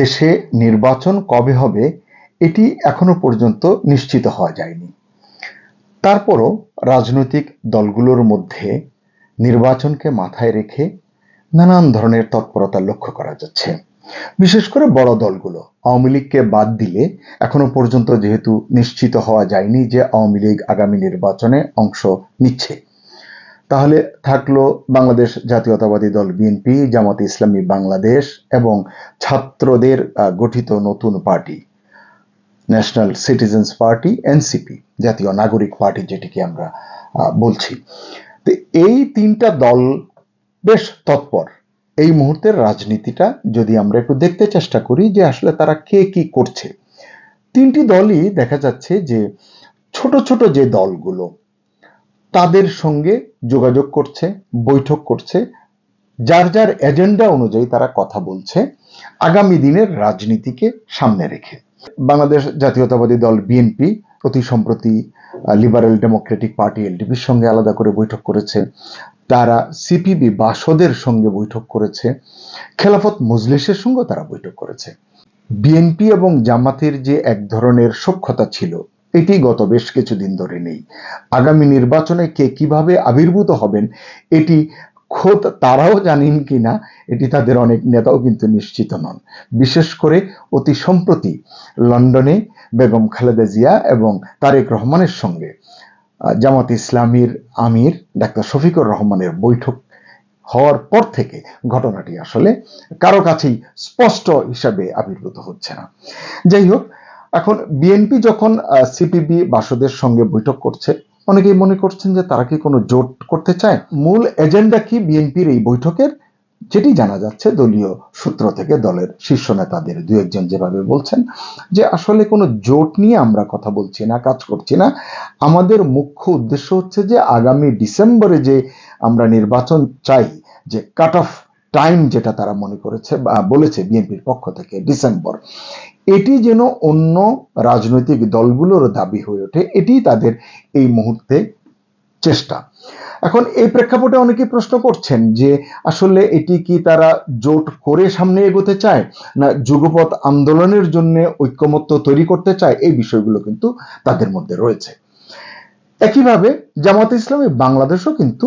দেশে নির্বাচন কবে হবে, এটি এখনও পর্যন্ত নিশ্চিত হওয়া যায়নি। তারপরও রাজনৈতিক দলগুলোর মধ্যে নির্বাচনকে মাথায় রেখে নানান ধরনের তৎপরতা লক্ষ্য করা যাচ্ছে। বিশেষ করে বড় দলগুলো, আওয়ামী লীগকে বাদ দিলে এখনও পর্যন্ত যেহেতু নিশ্চিত হওয়া যায়নি যে আওয়ামী লীগ আগামী নির্বাচনে অংশ নিচ্ছে। তাহলে থাকল বাংলাদেশ জাতীয়তাবাদী দল বিএনপি, জামাতে ইসলামী বাংলাদেশ এবং ছাত্রদের গঠিত নতুন party, national citizens party, NCP, জাতীয় নাগরিক পার্টি যেটিকে আমরা বলছি। তো এই তিনটা দল বেশ তৎপর। এই মুহূর্তের রাজনীতিটা যদি আমরা একটু দেখতে চেষ্টা করি যে আসলে তারা কে কি করছে। তিনটি দলই দেখা যাচ্ছে যে ছোট ছোট যে দলগুলো তাদের সঙ্গে যোগাযোগ করছে, বৈঠক করছে, যার যার এজেন্ডা অনুযায়ী তারা কথা বলছে, আগামী দিনের রাজনীতিকে সামনে রেখে। বাংলাদেশ জাতীয়তাবাদী দল বিএনপি অতি সম্প্রতি লিবারেল ডেমোক্রেটিক পার্টি এলডিপির সঙ্গে আলাদা করে বৈঠক করেছে। তারা সিপিবি বাসদের সঙ্গে বৈঠক করেছে। খেলাফত মজলিসের সঙ্গে তারা বৈঠক করেছে। বিএনপি এবং জামাতের যে এক ধরনের সক্ষতা ছিল এটি গত বেশ কিছুদিন ধরে নেই। আগামী নির্বাচনে কে কীভাবে আবির্ভূত হবেন, এটি খোদ তারাও জানেন কি না এটি তাদের অনেক নেতাও কিন্তু নিশ্চিত নন। বিশেষ করে অতি সম্প্রতি লন্ডনে বেগম খালেদা জিয়া এবং তারেক রহমানের সঙ্গে জামাত ইসলামীর আমির ডাক্তার শফিকুর রহমানের বৈঠক হওয়ার পর থেকে ঘটনাটি আসলে কারও কাছেই স্পষ্ট হিসাবে আবির্ভূত হচ্ছে না। যাই হোক এখন বিএনপি যখন সিপিবি বাসদের সঙ্গে বৈঠক করছে, অনেকেই মনে করছেন যে তারা কি কোনো জোট করতে চায়? মূল এজেন্ডা কি বিএনপির এই বৈঠকের? যেটি জানা যাচ্ছে দলীয় সূত্র থেকে, দলের শীর্ষ নেতাদের, দু একজন যেভাবে বলছেন, যে আসলে কোনো জোট নিয়ে আমরা কথা বলছি না, কাজ করছি না। আমাদের মুখ্য উদ্দেশ্য হচ্ছে যে আগামী ডিসেম্বরে যে আমরা নির্বাচন চাই, যে কাট অফ টাইম যেটা তারা মনে করেছে বা বলেছে বিএনপির পক্ষ থেকে ডিসেম্বর, এটি যেন অন্য রাজনৈতিক দলগুলোর দাবি হয়ে ওঠে এটি তাদের এই মুহূর্তে চেষ্টা। এখন এই প্রেক্ষাপটে অনেকে প্রশ্ন করছেন যে আসলে এটি কি তারা জোট করে সামনে এগোতে চায় না যুগপথ আন্দোলনের জন্য ঐক্যমত্য তৈরি করতে চায়? এই বিষয়গুলো কিন্তু তাদের মধ্যে রয়েছে। একইভাবে জামাত ইসলামী বাংলাদেশও কিন্তু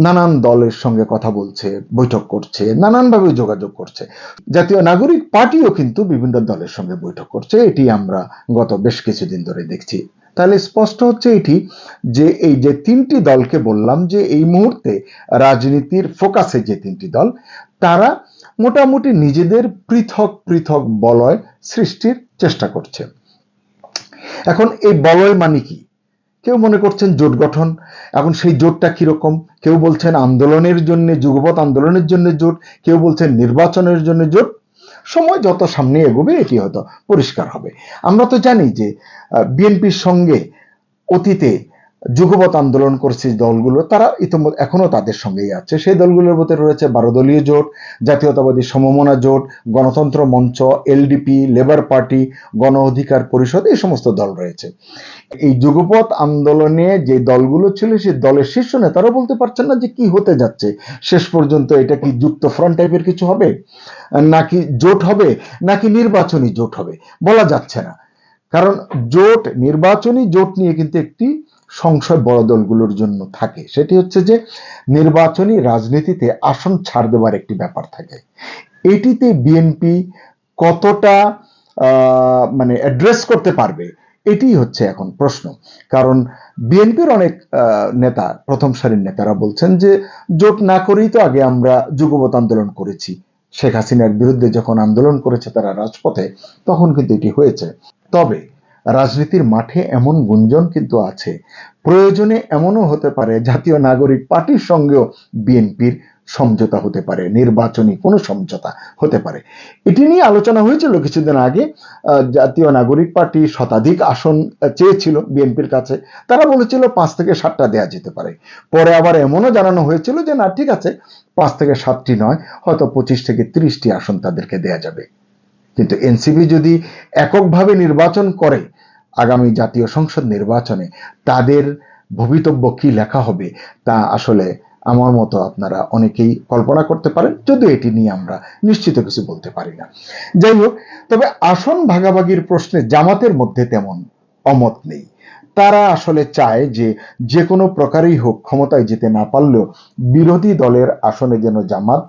নানান দলের সঙ্গে কথা বলছে, বৈঠক করছে, নানানভাবে যোগাযোগ করছে। জাতীয় নাগরিক পার্টিও কিন্তু বিভিন্ন দলের সঙ্গে বৈঠক করছে, এটি আমরা গত বেশ কিছুদিন ধরে দেখছি। তাহলে স্পষ্ট হচ্ছে এটি যে এই যে তিনটি দলকে বললাম যে এই মুহূর্তে রাজনীতির ফোকাসে যে তিনটি দল, তারা মোটামুটি নিজেদের পৃথক পৃথক বলয় সৃষ্টির চেষ্টা করছে। এখন এই বলয় মানে কি? কেউ মনে করছেন জোট গঠন, এখন সেই জোটটা কীরকম? কেউ বলছেন আন্দোলনের জন্য যুগপৎ আন্দোলনের জন্য জোট, কেউ বলছেন নির্বাচনের জন্য জোট। সময় যত সামনে এগোবে, এটি হয়তো পরিষ্কার হবে। আমরা তো জানি যে বিএনপির সঙ্গে অতীতে যুগপৎ আন্দোলন করছে দলগুলো, তারা ইতিমধ্যে এখনও তাদের সঙ্গেই আছে। সেই দলগুলোর মধ্যে রয়েছে বারো দলীয় জোট, জাতীয়তাবাদী সমমনা জোট, গণতন্ত্র মঞ্চ, এলডিপি, লেবার পার্টি, গণ অধিকার পরিষদ, এই সমস্ত দল রয়েছে। এই যুগপৎ আন্দোলনে যে দলগুলো ছিল, সেই দলের শীর্ষ নেতারা বলতে পারছেন না যে কি হতে যাচ্ছে। শেষ পর্যন্ত এটা কি যুক্ত ফ্রন্ট টাইপের কিছু হবে? নাকি জোট হবে? নাকি নির্বাচনী জোট হবে? বলা যাচ্ছে না। কারণ জোট, নির্বাচনী জোট নিয়ে কিন্তু একটি সংশয় বড় দলগুলোর জন্য থাকে। সেটি হচ্ছে যে নির্বাচনী রাজনীতিতে আসন ছাড় দেওয়ার একটি ব্যাপার থাকে। এটিতে বিএনপি কতটা মানে অ্যাড্রেস করতে পারবে এটি হচ্ছে এখন প্রশ্ন। কারণ বিএনপির অনেক নেতা, প্রথম সারির নেতারা বলছেন যে, জোট না করেই তো আগে আমরা যুগবত আন্দোলন করেছি। শেখ হাসিনার বিরুদ্ধে যখন আন্দোলন করেছে তারা রাজপথে, তখন কিন্তু এটি হয়েছে। তবে রাজনীতির মাঠে এমন গুঞ্জন কিন্তু আছে। প্রয়োজনে এমনও হতে পারে, জাতীয় নাগরিক পার্টির সঙ্গেও বিএনপির সমঝোতা হতে পারে, নির্বাচনী কোনো সমঝোতা হতে পারে। এটি নিয়ে আলোচনা হয়েছিল কিছুদিন আগে জাতীয় নাগরিক পার্টি শতাধিক আসন চেয়েছিল বিএনপির কাছে। তারা বলেছিল পাঁচ থেকে সাতটা দেয়া যেতে পারে। পরে আবার এমনও জানানো হয়েছিল যে, না, ঠিক আছে, পাঁচ থেকে সাতটি নয়, হয়তো পঁচিশ থেকে ত্রিশটি আসন তাদেরকে দেয়া যাবে। কিন্তু এনসিপি যদি এককভাবে নির্বাচন করে আগামী জাতীয় সংসদ নির্বাচনে, তাদের ভবিতব্য কি লেখা হবে তা আসলে আমার মতো আপনারা অনেকেই কল্পনা করতে পারেন, যদিও এটি নিয়ে আমরা নিশ্চিত কিছু বলতে পারি না। যাই হোক, তবে আসন ভাগাভাগির প্রশ্নে জামাতের মধ্যে তেমন অমত নেই। তারা আসলে চায় যে যে কোনো প্রকারেই হোক ক্ষমতায় যেতে না পারলেও বিরোধী দলের আসনে যেন জামাত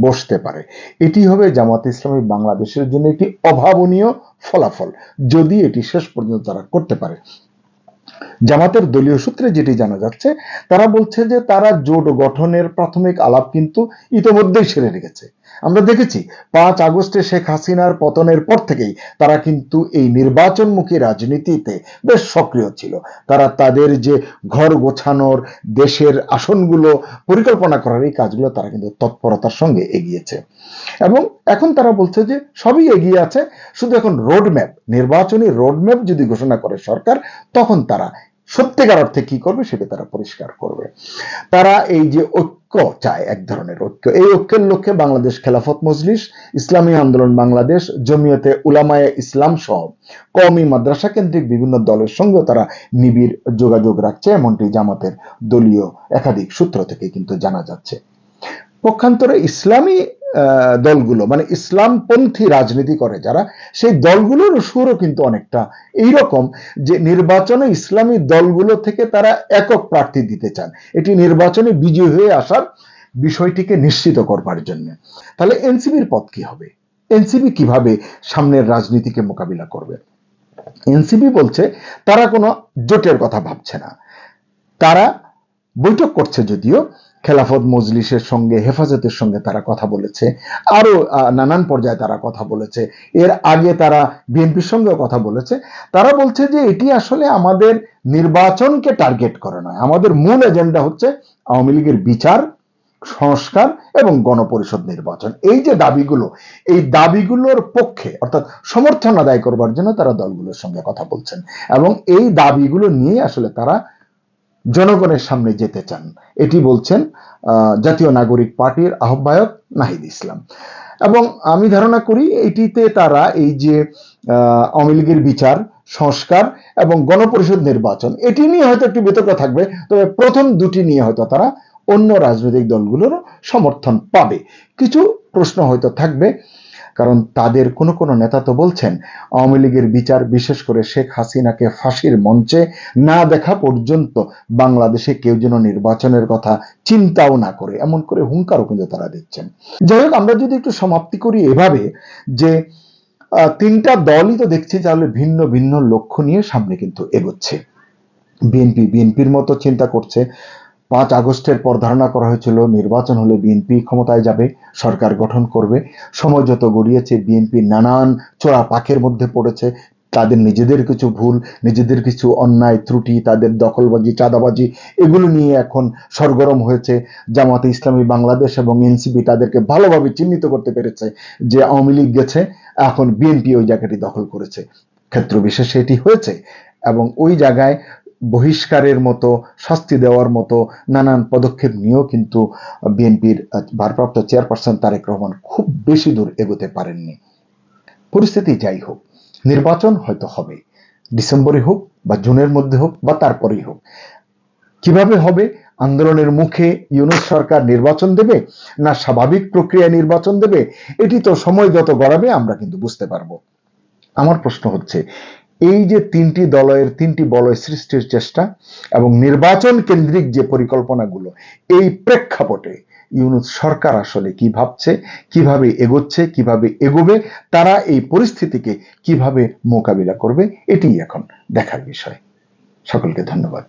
বসতে পারে। এটি হবে জামাত ইসলামী বাংলাদেশের জন্য একটি অভাবনীয় ফলাফল, যদি এটি শেষ পর্যন্ত তারা করতে পারে। জামাতের দলীয় সূত্রে যেটি জানা যাচ্ছে, তারা বলছে যে তারা জোট গঠনের প্রাথমিক আলাপ কিন্তু ইতিমধ্যেই সেরে রেখেছে। আমরা দেখেছি পাঁচ আগস্টে শেখ হাসিনার পতনের পর থেকেই তারা কিন্তু এই নির্বাচনমুখী রাজনীতিতে বেশ সক্রিয় ছিল। তারা তাদের যে ঘর গোছানোর দেশের আসনগুলো পরিকল্পনা করার এই কাজগুলো তারা কিন্তু তৎপরতার সঙ্গে এগিয়েছে। এবং এখন তারা বলছে যে সবই এগিয়ে আছে, শুধু এখন রোডম্যাপ নির্বাচনী রোডম্যাপ যদি ঘোষণা করে সরকার, তখন তারা সত্যিকার অর্থে কি করবে সেটা তারা পরিষ্কার করবে। তারা এই যে ঐক্য চায়, এক ধরনের ঐক্য, এই ঐক্যের লক্ষ্যে বাংলাদেশ খেলাফত মজলিস, ইসলামী আন্দোলন বাংলাদেশ, জমিয়তে উলামায়ে ইসলাম সহ কওমি মাদ্রাসা কেন্দ্রিক বিভিন্ন দলের সঙ্গে তারা নিবিড় যোগাযোগ রাখছে, এমনটি জামাতের দলীয় একাধিক সূত্র থেকে কিন্তু জানা যাচ্ছে। পক্ষান্তরে ইসলামী দলগুলো। মানে ইসলামপন্থী রাজনীতি করে যারা, সেই দলগুলোর সুরও কিন্তু অনেকটা এইরকম যে নির্বাচনে ইসলামী দলগুলো থেকে তারা একক প্রার্থী দিতে চান। এটি নির্বাচনে বিজয়ী হয়ে আসার বিষয়টিকে নিশ্চিত করবার জন্য। তাহলে এনসিবির পথ কি হবে? এনসিবি কীভাবে সামনের রাজনীতিকে মোকাবিলা করবে? এনসিবি বলছে, তারা কোনো জোটের কথা ভাবছে না। তারা বৈঠক করছে যদিও খেলাফত মজলিসের সঙ্গে, হেফাজতের সঙ্গে তারা কথা বলেছে। আরও নানান পর্যায়ে তারা কথা বলেছে। এর আগে তারা বিএনপির সঙ্গেও কথা বলেছে। তারা বলছে যে এটি আসলে আমাদের নির্বাচনকে টার্গেট করে নয়। আমাদের মূল এজেন্ডা হচ্ছে আওয়ামী লীগের বিচার, সংস্কার এবং গণপরিষদ নির্বাচন। এই যে দাবিগুলো, এই দাবিগুলোর পক্ষে, অর্থাৎ সমর্থন আদায় করবার জন্য তারা দলগুলোর সঙ্গে কথা বলছেন। এবং এই দাবিগুলো নিয়ে আসলে তারা জনগণের সামনে যেতে চান। এটি বলছেন জাতীয় নাগরিক পার্টির আহ্বায়ক নাহিদ ইসলাম। এবং আমি ধারণা করি এটিতে তারা এই যে আওয়ামী লীগের বিচার, সংস্কার এবং গণপরিষদ নির্বাচন, এটি নিয়ে হয়তো একটু বিতর্ক থাকবে, তবে প্রথম দুটি নিয়ে হয়তো তারা অন্য রাজনৈতিক দলগুলোর সমর্থন পাবে। কিছু প্রশ্ন হয়তো থাকবে। কারণ তাদের কোনো কোনো নেতা তো বলছেন, আওয়ামী লীগের বিচার বিশেষ করে শেখ হাসিনাকে ফাঁসির মঞ্চে না দেখা পর্যন্ত বাংলাদেশে কেউ যেন নির্বাচনের কথা চিন্তাও না করে। এমন করে হুঙ্কারও কিন্তু তারা দিচ্ছেন। যাই হোক, আমরা যদি একটু সমাপ্তি করি এভাবে যে তিনটা দলই তো দেখছি তাহলে ভিন্ন ভিন্ন লক্ষ্য নিয়ে সামনে কিন্তু এগোচ্ছে। বিএনপি, বিএনপির মতো চিন্তা করছে পাঁচ আগস্টের পর ধারণা করা হয়েছিল নির্বাচন হলে বিএনপি ক্ষমতায় যাবে, সরকার গঠন করবে। সময় যত গড়িয়েছে, বিএনপি নানান চোরা পাকের মধ্যে পড়েছে। তাদের নিজেদের কিছু ভুল, নিজেদের কিছু অন্যায় ত্রুটি, তাদের দখলবাজি, চাঁদাবাজি, এগুলো নিয়ে এখন সরগরম হয়েছে। জামাতে ইসলামী বাংলাদেশ এবং এনসিপি তাদেরকে ভালোভাবে চিহ্নিত করতে পেরেছে যে আওয়ামী লীগ গেছে, এখন বিএনপি ওই জায়গাটি দখল করেছে। ক্ষেত্র বিশেষে এটি হয়েছে এবং ওই জায়গায় বহিষ্কারের মতো, শাস্তি দেওয়ার মতো নানান পদক্ষেপ নিয়েও কিন্তু বিএনপির ভারপ্রাপ্ত চেয়ারপারসন তারেক রহমান খুব বেশি দূর এগোতে পারেননি। পরিস্থিতি যাই হোক, নির্বাচন হয়তো হবে। ডিসেম্বরে হোক বা জুনের মধ্যে হোক বা তারপরেই হোক। কীভাবে হবে? আন্দোলনের মুখে ইউনুস সরকার নির্বাচন দেবে না স্বাভাবিক প্রক্রিয়া নির্বাচন দেবে? এটি তো সময় যত গড়াবে আমরা কিন্তু বুঝতে পারব। আমার প্রশ্ন হচ্ছে এই যে তিনটি দলের, তিনটি বলয় সৃষ্টির চেষ্টা এবং নির্বাচন কেন্দ্রিক যে পরিকল্পনাগুলো, এই প্রেক্ষাপটে ইউনুস সরকার আসলে কি ভাবছে, কীভাবে এগোচ্ছে, কীভাবে এগোবে, তারা এই পরিস্থিতিকে কীভাবে মোকাবিলা করবে এটি এখন দেখার বিষয়। সকলকে ধন্যবাদ।